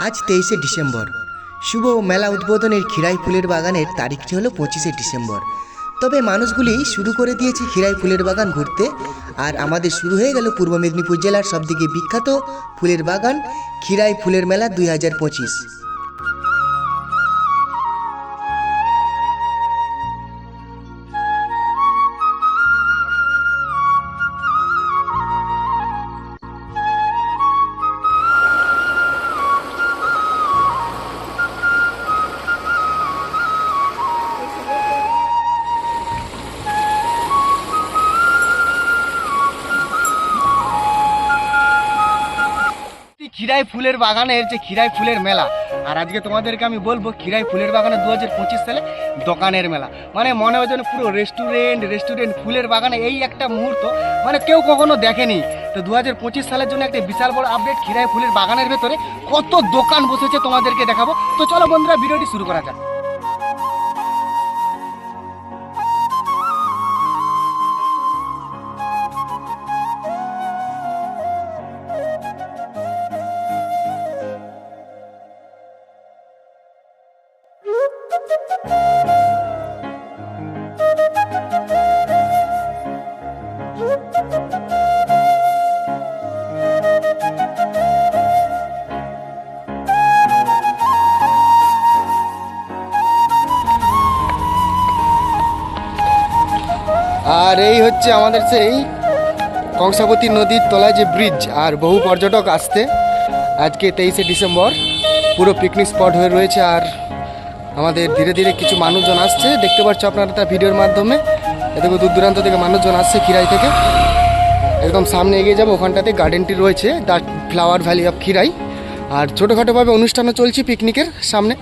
আজ তেইশে ডিসেম্বর। শুভ মেলা উদ্বোধনের খিরাই ফুলের বাগানের তারিখটি হলো পঁচিশে ডিসেম্বর। তবে মানুষগুলি শুরু করে দিয়েছে খিরাই ফুলের বাগান ঘুরতে। আর আমাদের শুরু হয়ে গেল পূর্ব মেদিনীপুর জেলার সবথেকে বিখ্যাত ফুলের বাগান খিরাই ফুলের মেলা দুই হাজার পঁচিশ। খিরাই ফুলের বাগানের যে খিরাই ফুলের মেলা। আর আজকে তোমাদেরকে আমি বলব, খিরাই ফুলের বাগানে দু পঁচিশ সালে দোকানের মেলা। মানে মনে হয় যেন পুরো রেস্টুরেন্ট রেস্টুরেন্ট ফুলের বাগানে এই একটা মুহূর্ত মানে কেউ কখনো দেখেনি। তো দু হাজার পঁচিশ সালের জন্য একটা বিশাল বড় আপডেট খিরাই ফুলের বাগানের ভেতরে কত দোকান বসেছে তোমাদেরকে দেখাবো। তো চলো বন্ধুরা, ভিডিওটি শুরু করা যাক। আর এই হচ্ছে আমাদের সেই কংসাবতী নদীর তলায় যে ব্রিজ আর বহু পর্যটক আসতে। আজকে তেইশে ডিসেম্বর, পুরো পিকনিক স্পট হয়ে রয়েছে, আর আমাদের ধীরে ধীরে কিছু মানুষজন আসছে। দেখতে পাচ্ছ আপনারা তার ভিডিওর মাধ্যমে। এদিকে দূর দূরান্ত থেকে মানুষজন আসছে খিরাই থেকে। একদম সামনে এগিয়ে যাব, ওখানটাতে গার্ডেনটি রয়েছে the flower valley of Khirai আর ছোটোখাটোভাবে অনুষ্ঠানও চলছে পিকনিকের সামনে।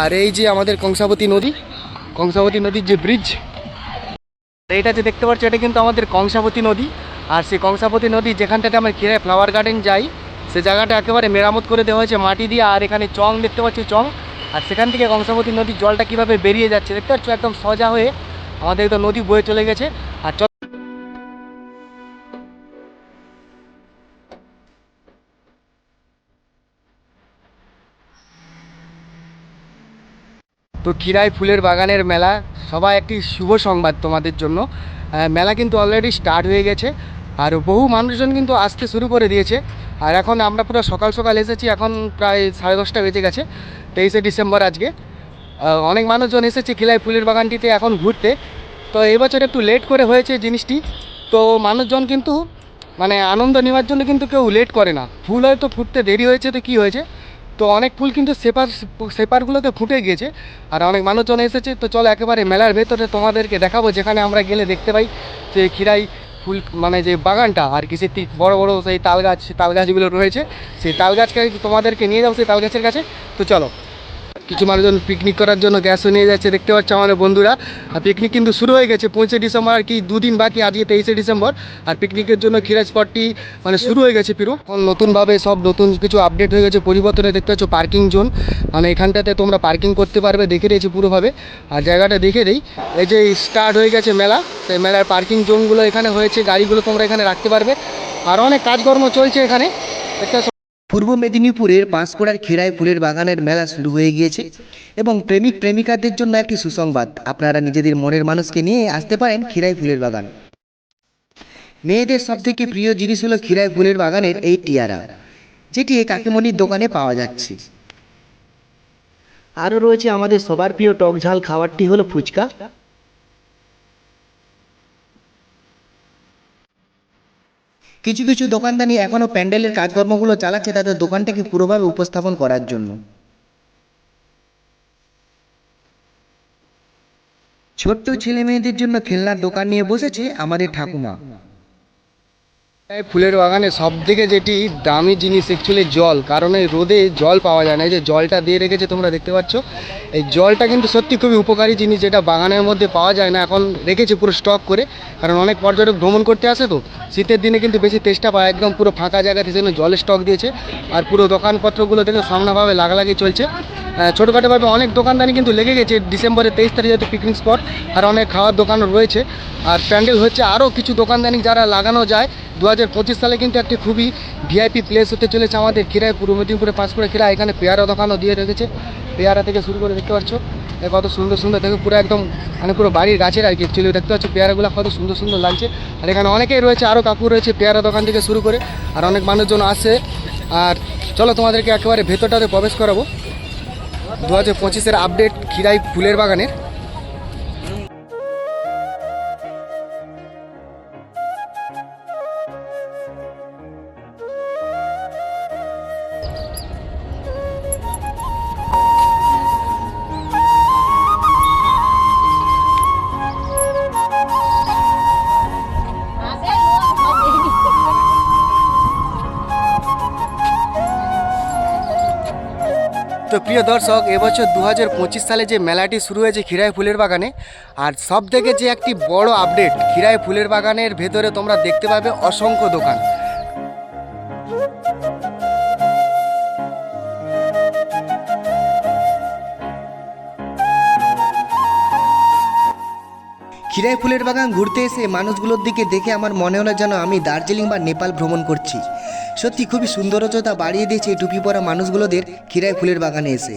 আর এই যে আমাদের কংসাবতী নদী, কংসাবতী নদীর যে ব্রিজ এইটা যে দেখতে পাচ্ছ, এটা কিন্তু আমাদের কংসাবতী নদী। আর সেই কংসাবতী নদী যেখানটাতে আমরা কিরায় ফ্লাওয়ার গার্ডেন যাই, সে জায়গাটা একেবারে মেরামত করে দেওয়া হয়েছে মাটি দিয়ে, আর এখানে চং দেখতে পাচ্ছি, চং। আর সেখান থেকে কংসাবতী নদীর জলটা কীভাবে বেরিয়ে যাচ্ছে, দেখতে পাচ্ছ, একদম সজা হয়ে আমাদের তো নদী বয়ে চলে গেছে। আর তো খিরাই ফুলের বাগানের মেলা। সবাই একটি শুভ সংবাদ তোমাদের জন্য। মেলা কিন্তু অলরেডি স্টার্ট হয়ে গেছে। আর বহু মানুষজন কিন্তু আসতে শুরু করে দিয়েছে। আর এখন আমরা পুরো সকাল সকাল এসেছি। এখন প্রায় সাড়ে দশটা বেজে গেছে, তেইশে ডিসেম্বর আজকে। অনেক মানুষজন এসেছে খিলাই ফুলের বাগানটিতে এখন ঘুরতে। তো এবছর একটু লেট করে হয়েছে জিনিসটি। তো মানুষজন কিন্তু মানে আনন্দ নেওয়ার জন্য কিন্তু কেউ লেট করে না। ফুল হয়তো ফুটতে দেরি হয়েছে তো কী হয়েছে? তো অনেক ফুল কিন্তু সেপার, সেপারগুলোতে ফুটে গিয়েছে। আর অনেক মানুষজন এসেছে, তো চলো একেবারে মেলার ভেতরে তোমাদেরকে দেখাবো, যেখানে আমরা গেলে দেখতে পাই যে খিরাই ফুল মানে যে বাগানটা আর কি সে বড় বড় সেই তাল গাছ, তাল গাছগুলো রয়েছে। সেই তাল গাছকে তোমাদেরকে নিয়ে যাব, সেই তাল গাছের কাছে। তো চলো। কিছু মানুষজন পিকনিক করার জন্য গ্যাসও নিয়ে যাচ্ছে, দেখতে পাচ্ছ আমাদের বন্ধুরা। আর পিকনিক কিন্তু শুরু হয়ে গেছে পঁচিশে ডিসেম্বর আর কি, দুদিন বাকি, আজকে তেইশে ডিসেম্বর। আর পিকনিকের জন্য খিরা স্পটটি মানে শুরু হয়ে গেছে পিরো। এখন নতুনভাবে সব নতুন কিছু আপডেট হয়ে গেছে পরিবর্তনে, দেখতে পাচ্ছ পার্কিং জোন মানে এখানটাতে তোমরা পার্কিং করতে পারবে, দেখে দিয়েছি পুরোভাবে। আর জায়গাটা দেখে দিই। এই যে স্টার্ট হয়ে গেছে মেলা, সেই মেলার পার্কিং জোনগুলো এখানে হয়েছে, গাড়িগুলো তোমরা এখানে রাখতে পারবে। আর অনেক কাজকর্ম চলছে এখানে। দেখতে পূর্ব মেদিনীপুরের পাঁশকুড়ার খিরাই ফুলের বাগানের মেলা শুরু হয়ে গিয়েছে এবং প্রেমিক প্রেমিকাদের জন্য একটি সুসংবাদ। আপনারা নিজেদের মনের মানুষকে নিয়ে আসতে পারেন খিরাই ফুলের বাগান। মেয়েদের সবথেকে প্রিয় জিনিস হলো খিরাই ফুলের বাগানের এই টিয়ারা, যেটি কাকিমণির দোকানে পাওয়া যাচ্ছে। আরও রয়েছে আমাদের সবার প্রিয় টক ঝাল খাবারটি হলো ফুচকা। কিছু কিছু দোকানদানি এখনও প্যান্ডেলের কাজকর্মগুলো চালাচ্ছে তাদের দোকানটাকে পুরোভাবে উপস্থাপন করার জন্য। ছোট্ট ছেলে মেয়েদের জন্য খেলনার দোকান নিয়ে বসেছে আমাদের ঠাকুমা। এই ফুলের বাগানে সব থেকে যেটি দামি জিনিস অ্যাকচুয়ালি জল, কারণ এই রোদে জল পাওয়া যায় না। এই যে জলটা দিয়ে রেখেছে তোমরা দেখতে পাচ্ছ। এই জলটা কিন্তু সত্যি খুবই উপকারী জিনিস যেটা বাগানের মধ্যে পাওয়া যায় না। এখন রেখেছে পুরো স্টক করে, কারণ অনেক পর্যটক ভ্রমণ করতে আসে তো। শীতের দিনে কিন্তু বেশি তেষ্টা পায়, একদম পুরো ফাঁকা জায়গাতে সেজন্য জলের স্টক দিয়েছে। আর পুরো দোকানপত্রগুলো থেকে সামনাভাবে লাগালাগি চলছে। ছোটোখাটোভাবে অনেক দোকানদানি কিন্তু লেগে গেছে। ডিসেম্বরের তেইশ তারিখ যেহেতু পিকনিক স্পট আর অনেক খাওয়ার দোকানও রয়েছে। আর প্যান্ডেল হচ্ছে আরও কিছু দোকানদানি যারা লাগানো যায় দু হাজার পঁচিশ সালে কিন্তু একটি খুবই ভিআইপি প্লেস হতে চলেছে আমাদের খিরায় পূর্ব মেদিনীপুরে পাঁচকুড়া খিরা এখানে পেয়ারা দোকানও দিয়ে রেখেছে। পেয়ারা থেকে শুরু করে দেখতে পাচ্ছ কত সুন্দর সুন্দর, দেখো পুরো একদম মানে পুরো বাড়ির গাছের আর কি অ্যাকচুয়ালি দেখতে পাচ্ছ পেয়ারাগুলো কত সুন্দর সুন্দর লাগছে। আর এখানে অনেকেই রয়েছে আরও কাকু রয়েছে পেয়ারা দোকান থেকে শুরু করে, আর অনেক মানুষজন আসে। আর চলো তোমাদেরকে একেবারে ভেতরটাতে প্রবেশ করাবো। দু হাজার পঁচিশের আপডেট খিরাই ফুলের বাগানের। তো প্রিয় দর্শক, এবছর দু হাজার পঁচিশ সালে যে মেলাটি শুরু হয়েছে খিরায় ফুলের বাগানে, আর সব থেকে যে একটি বড় আপডেট খিরায় ফুলের বাগানের ভেতরে তোমরা দেখতে পাবে অসংখ্য দোকান। খিরাই ফুলের বাগান ঘুরতে এসে মানুষগুলোর দিকে দেখে আমার মনে হলো যেন আমি দার্জিলিং বা নেপাল ভ্রমণ করছি। সত্যি খুবই সৌন্দর্যতা বাড়িয়ে দিয়েছে টুপি পরা মানুষগুলোদের খিরাই ফুলের বাগানে এসে।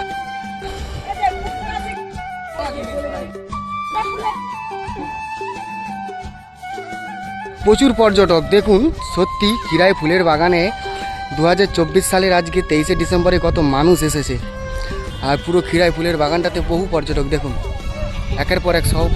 প্রচুর পর্যটক। দেখুন, সত্যি কিরায় ফুলের বাগানে দু হাজার চব্বিশ সালের আজকে তেইশে ডিসেম্বরে কত মানুষ এসেছে। আর পুরো ক্ষীরাই ফুলের বাগানটাতে বহু পর্যটক, দেখুন। একের পর এক সব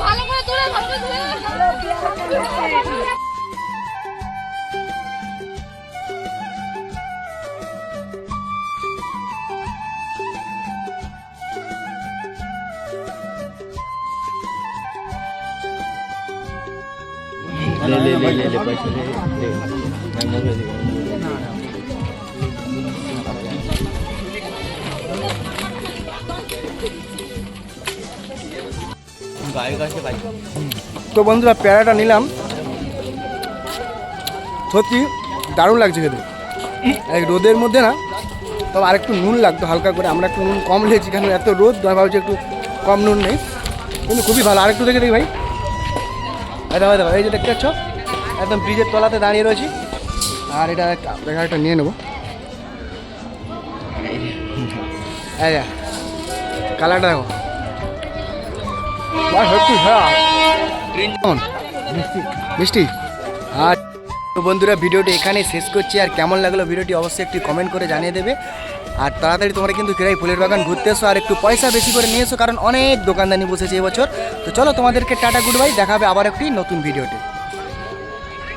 ভালো করে তোরা ভালো করে ले ले ले ले ले पैसे ले ले তো বন্ধুরা, প্যারাটা নিলাম। সত্যি দারুণ লাগছে খেতে। এই রোদের মধ্যে না, তবে আরেকটু নুন লাগতো হালকা করে। আমরা একটু নুন কম লেগেছি কারণ এত রোদ আমি ভাবছি একটু কম নুন নেই। কিন্তু খুবই ভালো। আরেকটু দেখে দেখি ভাই। এই দেখো, এই যে দেখতে পাচ্ছ? একদম ব্রিজের তলাতে দাঁড়িয়ে রয়েছি। আর এটা একটা একটা নিয়ে নেব। কালারটা দেখো। মিষ্টি আর বন্ধুরা ভিডিওটি এখানে শেষ করছি। আর কেমন লাগল ভিডিওটি অবশ্যই একটু কমেন্ট করে জানিয়ে দেবে। আর তাড়াতাড়ি তোমরা কিন্তু ফেরাই ফুলের বাগান ঘুরতে এসো আর একটু পয়সা বেশি করে নিয়ে এসো কারণ অনেক দোকানদানি বসেছে এবছর তো চলো তোমাদেরকে টাটা গুড বাই দেখাবে আবার একটি নতুন ভিডিওতে।